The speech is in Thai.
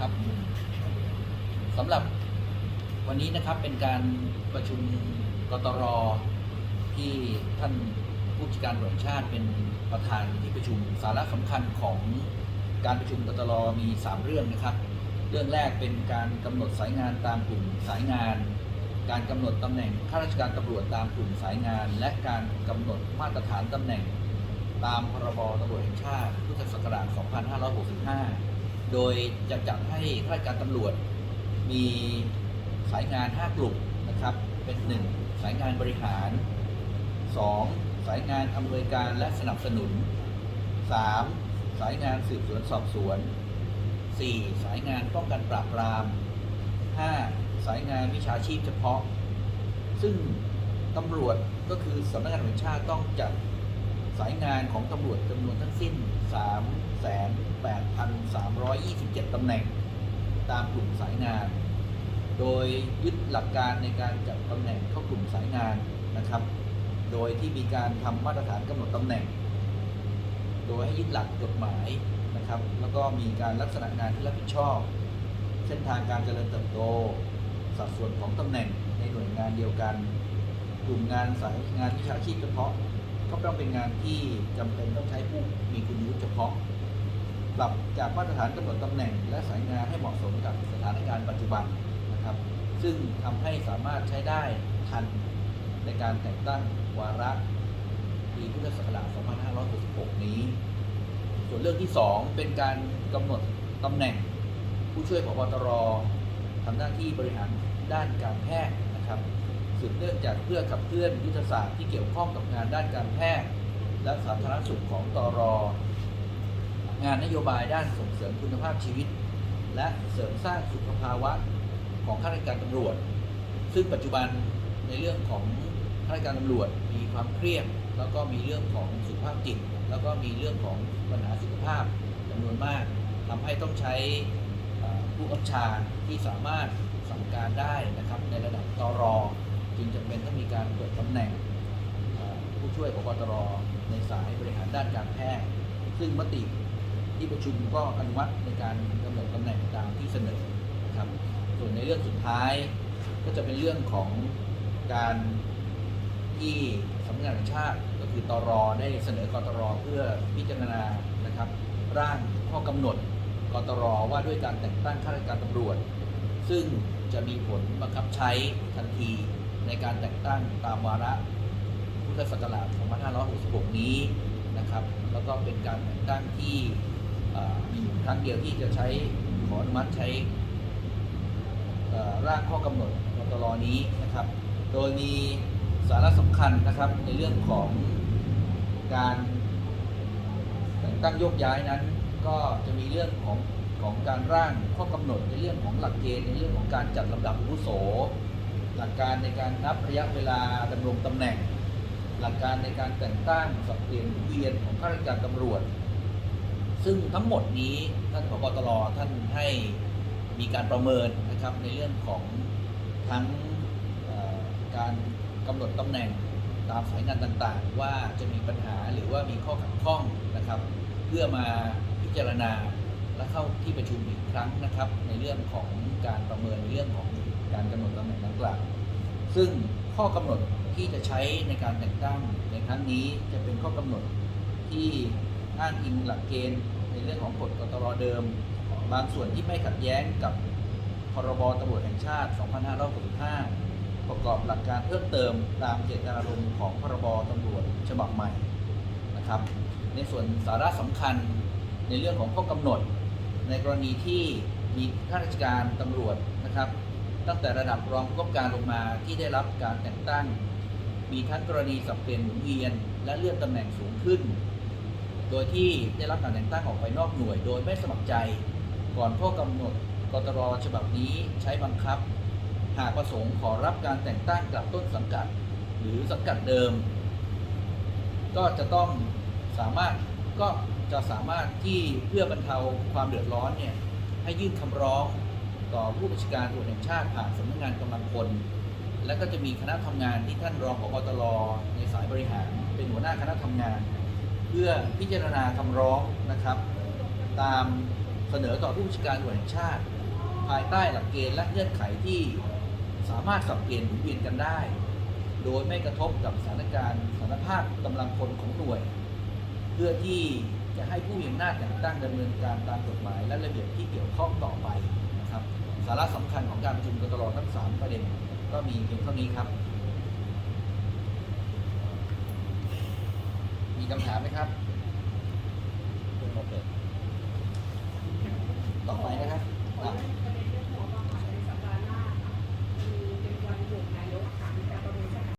ครับสำหรับวันนี้นะครับเป็นการประชุมกตรที่ท่านผู้จัดการตำรวจแห่งชาติเป็นประธานที่ประชุมสาระสำคัญของการประชุมกตรมี 3 เรื่องนะครับ เรื่องแรกเป็นการกำหนดสายงานตามกลุ่มสายงาน การกำหนดตำแหน่งข้าราชการตำรวจตามกลุ่มสายงาน และการกำหนดมาตรฐานตำแหน่งตามพรบตำรวจแห่งชาติพุทธศักราช 2565 โดยจะจัดให้ข้าราชการตำรวจ มีสายงาน 5 กลุ่มนะครับ เป็น 1 สายงานบริหาร 2 สายงานอำนวยการและสนับสนุน 3. สายงานสืบสวนสอบสวน 4. สายงานป้องกันปราบปราม 5. สายงานวิชาชีพเฉพาะ ซึ่งตำรวจก็คือสำนักงานตำรวจชาติต้องจัด สายงานของตำรวจจำนวนทั้งสิ้น 3,8,327 ตำแหน่ง ตามกลุ่มสายงาน โดยยึดหลักการในการจัดตำแหน่งเข้ากลุ่มสายงานนะครับ โดยที่มีการทำมาตรฐานกำหนดตำแหน่ง โดยให้ยึดหลักกฎหมายนะครับ แล้วก็มีการลักษณะงานที่รับผิดชอบ เส้นทางการเจริญเติบโต สัดส่วนของตำแหน่งในหน่วยงานเดียวกัน กลุ่มงานสายงานวิชาชีพเฉพาะ ก็ต้องเป็นงานที่จำเป็นต้องใช้ผู้มีคุณวุฒิเฉพาะปรับจากมาตรฐานกำหนดตำแหน่ง และสายงานให้เหมาะสมกับสถานการณ์ปัจจุบันนะครับ ซึ่งทำให้สามารถใช้ได้ทันในการแต่งตั้งวาระปีพุทธศักราช 2566 นี้ ส่วนเรื่องที่ 2 เป็นการกำหนดตำแหน่ง ผู้ช่วยผบตรทำหน้าที่บริหารด้านการแพทย์นะครับ สืบเนื่องจากเพื่อขับเคลื่อนยุทธศาสตร์ที่เกี่ยวข้องกับงานด้านการแพทย์และสาธารณสุขของตรงานนโยบายด้านส่งเสริมคุณภาพชีวิต และเสริมสร้างสุขภาวะของข้าราชการตำรวจ ซึ่งปัจจุบันในเรื่องของข้าราชการตำรวจมีความเครียดแล้วก็มีเรื่องของสุขภาพจิตแล้วก็มีเรื่องของปัญหาสุขภาพจำนวนมากทำให้ต้องใช้ผู้กำชาที่สามารถสั่งการได้นะครับในระดับตร จึงจำเป็นต้องมีการเปิดตำแหน่งผู้ช่วยพบตรในสายบริหารด้านการแพทย์ ซึ่งมติที่ประชุมก็อนุมัติในการกำหนดตำแหน่งตามที่เสนอนะครับ ส่วนในเรื่องสุดท้ายก็จะเป็นเรื่องของการที่สำนักงานชาติก็คือตรได้เสนอกตรเพื่อพิจารณานะครับ ร่างข้อกำหนดกตรว่าด้วยการแต่งตั้งข้าราชการตำรวจ ซึ่งจะมีผลบังคับใช้ทันที ในการแต่งตั้งตามวาระพุทธศักราช 2566 นี้นะครับ แล้วก็เป็นการแต่งตั้งที่ครั้งเดียวที่จะใช้ขออนุมัติใช้ร่างข้อกำหนดกตรนี้นะครับ โดยมีสาระสำคัญนะครับในเรื่องของการแต่งตั้งโยกย้ายนั้น ก็จะมีเรื่องของของการร่างข้อกำหนดในเรื่องของหลักเกณฑ์ในเรื่องของการจัดลำดับอาวุโส หลักการในการนับระยะเวลาดำรงตำแหน่ง หลักการในการแต่งตั้งสับเปลี่ยนเวียนของข้าราชการตำรวจ ซึ่งทั้งหมดนี้ท่านผบตรท่านให้มีการประเมินนะครับในเรื่องของทั้งการกำหนดตำแหน่งตามสายงานต่างๆ ว่าจะมีปัญหาหรือว่ามีข้อขัดข้องนะครับ เพื่อมาพิจารณาและเข้าที่ประชุมอีกครั้งนะครับ ในเรื่องของการประเมินในเรื่องของ การกำหนดตำแหน่งดังกล่าวซึ่งข้อกำหนดที่จะใช้ในการแต่งตั้งในครั้งนี้จะเป็นข้อกำหนดที่อ้างอิงหลักเกณฑ์ในเรื่องของกฎกตรเดิม บางส่วนที่ไม่ขัดแย้งกับพรบตำรวจแห่งชาติ 2565 ประกอบหลักการเพิ่มเติมตามเจตนารมณ์ของพรบตำรวจฉบับใหม่นะครับ ในส่วนสาระสำคัญในเรื่องของข้อกำหนด ในกรณีที่มีข้าราชการตำรวจนะครับ ตั้งแต่ระดับรองผู้กำกับการลงมาที่ได้รับการแต่งตั้ง มีทั้งกรณีสับเปลี่ยนหมุนเวียน และเลื่อนตำแหน่งสูงขึ้น โดยที่ได้รับการแต่งตั้งออกไปนอกหน่วย โดยไม่สมัครใจ ก่อนข้อกำหนดกตรฉบับนี้ใช้บังคับ หากประสงค์ขอรับการแต่งตั้งกลับต้นสังกัด หรือสังกัดเดิม ก็จะต้องสามารถก็จะสามารถที่เพื่อบรรเทาความเดือดร้อนเนี่ยให้ยื่นคำร้อง ต่อผู้บัญชาการตำรวจแห่งชาติผ่านสำนักงานกำลังพลและก็จะมีคณะทำงานที่ท่านรองผบตรในสายบริหาร เป็นหัวหน้าคณะทำงาน เพื่อพิจารณาคำร้องนะครับ ตามเสนอต่อผู้บัญชาการตำรวจแห่งชาติ ภายใต้หลักเกณฑ์และเงื่อนไขที่สามารถสับเปลี่ยนหมุนเวียนกันได้ โดยไม่กระทบกับสถานการณ์สถานภาพกำลังพลของหน่วย เพื่อที่จะให้ผู้มีอำนาจแต่งตั้งดำเนินการตามกฎหมายและระเบียบที่เกี่ยวข้องต่อาระสำคัญของการประชุมกตลอทั้งสามประเด็นก็มีเพียงเท่านี้ครับ มีคำถามไหมครับ